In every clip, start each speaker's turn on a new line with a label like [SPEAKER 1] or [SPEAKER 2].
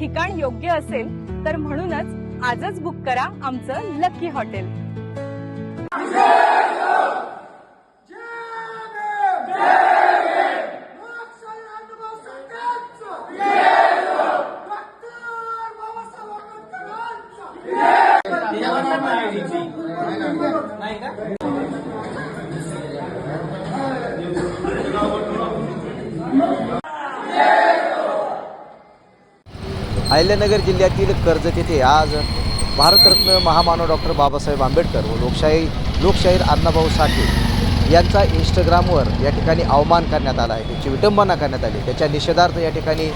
[SPEAKER 1] ठिकाण योग्य असेल तर म्हणूनच आजच बुक करा आमचं लकी हॉटेल
[SPEAKER 2] अहिल्यानगर जिल्ह्यातील कर्जत येथे आज भारतरत्न महामानव डॉक्टर बाबासाहेब आंबेडकर व लोकशाही लोकशाहीर अण्णाभाऊ साठे यांचा इंस्टाग्रामवर या ठिकाणी अवमान करण्यात आला आहे. त्याची विटंबना करण्यात आली त्याच्या निषेधार्थ या ठिकाणी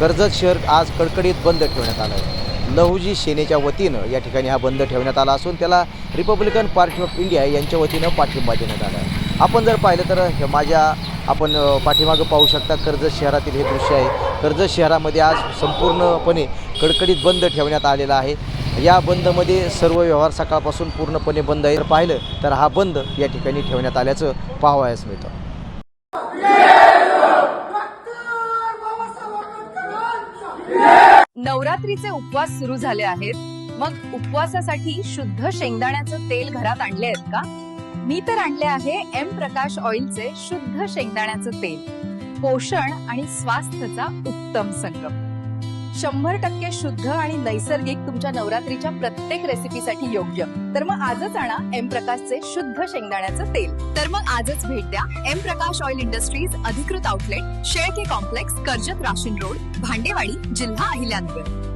[SPEAKER 2] कर्जत शहर आज कडकडीत बंद ठेवण्यात आलं आहे. लहुजी सेनेच्या वतीनं या ठिकाणी हा बंद ठेवण्यात आला असून त्याला रिपब्लिकन पार्टी ऑफ इंडिया यांच्या वतीनं पाठिंबा देण्यात आला आहे. आपण जर पाहिलं तर हे माझ्या आपण पाठीमागं पाहू शकता कर्जत शहरातील हे दृश्य आहे. कर्जत शहरामध्ये आज संपूर्णपणे कडकडीत बंद ठेवण्यात आलेला आहे. या बंदमध्ये सर्व व्यवहार सकाळपासून पूर्णपणे बंद आहे पाहिलं तर हा बंद या ठिकाणी ठेवण्यात आल्याचं पाहावयास मिळतं.
[SPEAKER 1] नवरात्रीचे उपवास सुरू झाले आहेत. मग उपवासासाठी शुद्ध शेंगदाण्याचं तेल घरात आणले आहेत का? मी तर आणले आहे एम प्रकाश ऑइलचे शुद्ध शेंगदाण्याचं तेल. पोषण आणि स्वास्थ्याचा उत्तम संगम. शंभर टक्के शुद्ध आणि नैसर्गिक तुमच्या नवरात्रीच्या प्रत्येक रेसिपीसाठी योग्य. तर मग आजच आणा एम प्रकाशचे शुद्ध शेंगदाण्याचं तेल. तर मग आजच भेट द्या एम प्रकाश ऑइल इंडस्ट्रीज अधिकृत outlet Shelke complex Karjat Rashin road Bhandewadi जिल्हा अहिल्यानगर.